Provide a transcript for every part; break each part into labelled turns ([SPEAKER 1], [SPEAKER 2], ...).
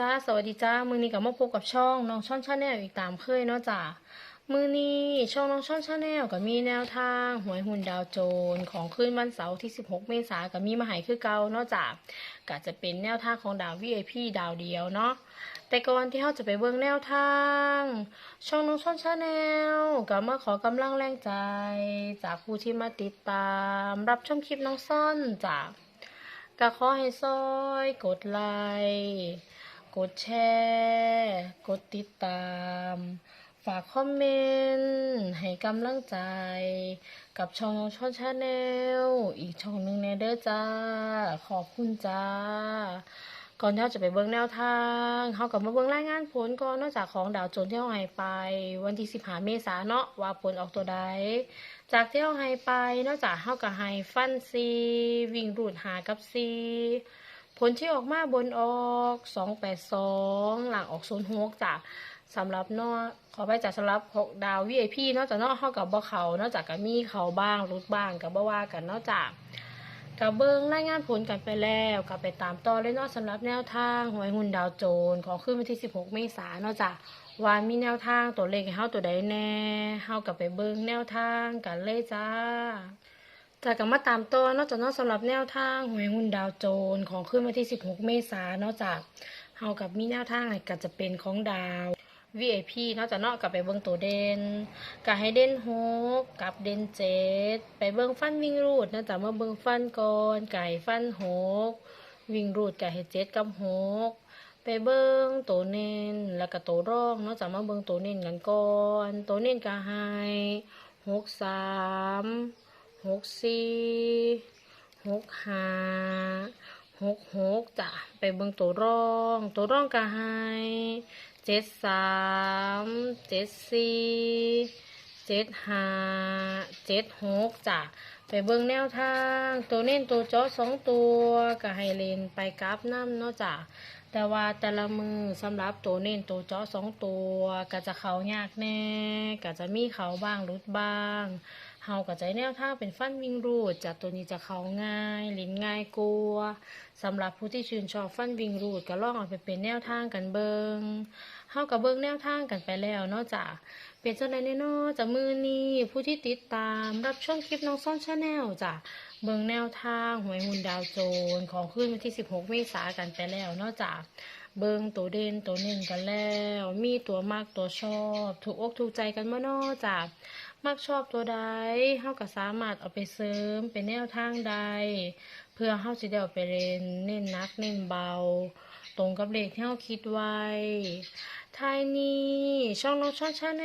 [SPEAKER 1] จ้าสวัสดีจ้ามือนี้กับมาพบกับช่องน้องช่อนชาแนลอีกตามเคยเนาะจ้ามือนี้ช่องน้องช่อนชาแนลก็มีแนวทางหวยหุ่นดาวโจรของคืนวันเสาร์ที่ 16 เมษายนก็มีมาหายคือเก่าเนาะจ้าก็จะเป็นแนวทางของดาว VIP ดาวเดียวเนาะแต่ก่อนที่เราจะไปเบิ่งแนวทาง ช่องน้องช่อนชาแนลก็มาขอกำลังแรงใจ จากผู้ที่มาติดตาม รับชมคลิปน้องซ่อนจ้าก็ขอให้ซอยกดไลค์ กดแชร์ กดติดตาม ฝากคอมเมนต์ให้กำลังใจ กับช่องช่องชาแนลอีกช่องหนึ่งแน่เด้อจ้า ขอบคุณจ้า ก่อนที่เราจะไปเบิ่งแนวทางเขากับมาเบิ่งรายงานผลก่อนนอกจากของดาวโจนที่เราให้ไป วันที่15เมษานเนาะว่าผลออกตัวใดจากที่เราให้ไปนอกจากเขากับให้ฟันซีวิ่งรูดหากับซี ผลที่ออกมาบนออก282หลังออก06จ้ะสำหรับนอขอไปจากสำหรับของดาว VIP นอกจากนอกเข้ากับบ่เขานอกจากก็มีเขาบ้างรุดบ้างกับบ่ว่ากันนอกจากกับเบิ้งรายงานผลกันไปแล้วกับไปตามต่อเลยนาะสำหรับแนวทางหวยหุ่นดาวโจนของขึ้นวันที่ 16 เมษายนนาะจ้ะว่ามีแนวทางตัวเลขให้เฮาตัวใดแน่เฮากับไปเบิ้งแนวทางกันเลยจ้า จากกันมาตามต่อนาะจ้ะเนาะสำหรับแนวทางหวยหุ่นดาวโจนของขึ้นวันที่ 16 เมษายนนาะจ้ะเฮากับมีแนวทางก็จะเป็นของดาว VIP นาะจะเนาะกับไปเบิ่งตัวเด่นก็ให้เด่นหกกับเด่นเจ็ดไปเบิ่งฟันวิ่งรูดนาะจะมาเบิ่งฟันก่อนไก่ฟันหกวิ่งรูดไก่ให้เจ็ดกับหกไปเบิ่งตัวเน้นแล้วก็ตัวร่องนาะจะมาเบิ่งตัวเน้นกันก่อนตัวเน้นก็ให้หกสาม หกสี่หกห้าหกหกจ้ะไปเบิ่งตัวร่อง ตัวร่องก็ให้เจ็ดสามเจ็ดสี่เจ็ดห้าเจ็ดหกจ้ะ ไปเบิ่งแนวทาง ตัวเน้นตัวจอสองตัวก็ให้เลนไปกราฟน้ำเนาะจ้ะแต่ว่าแต่ละมือสำหรับตัวเน้นตัวจอสองตัวก็จะเขายากแน่ก็จะมีเขาบ้างรุดบ้างเฮาก็จะแนวทางเป็นฟันวิ่งรูดจากตัวนี้จะเขาง่ายลิ้นง่ายกลัวสำหรับผู้ที่ชื่นชอบฟันวิ่งรูดก็ลองเอาไปเป็นแนวทางกันเบิงเฮากับเบิงแนวทางกันไปแล้วเนาะจ้ะเป็นจังไดแน่เนาะจากมือนี้ผู้ที่ติดตามรับชมคลิปน้องซ่อนชาแนลจ้ะเบิงแนวทางหวยหุ่นดาวโจนของคืนวันที่ 16 เมษายนกันไปแล้วนาะจ้ะเบิงตัวเด่นตัวเน่นกันแล้ว มีตัวมากตัวชอบ ถูกอกถูกใจกันเมาเนาะจ้ะมักชอบตัวใดเฮาก็สามารถเอาไปเสริมเป็นแนวทางใด เพื่อเฮาสิได้เอาไปเรียนเน้นนักเน้นเบา ตรงกับเลขที่เฮาคิดไว้ ท้ายนี้ช่องน้องช่องชาแน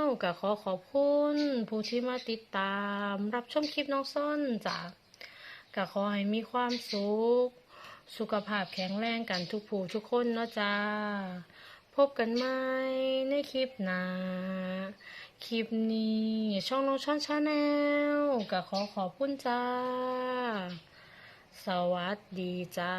[SPEAKER 1] ลก็ขอขอบคุณผู้ที่มาติดตาม รับชมคลิปน้องส้นจ้ะก็ขอให้มีความสุข สุขภาพแข็งแรงกันทุกผู้ทุกคนเนาะจ้า พบกันใหม่ในคลิปหน้าคลิปนี้ช่องน้องช่อนชาแนลก็ขอขอบคุณจ้า สวัสดีจ้า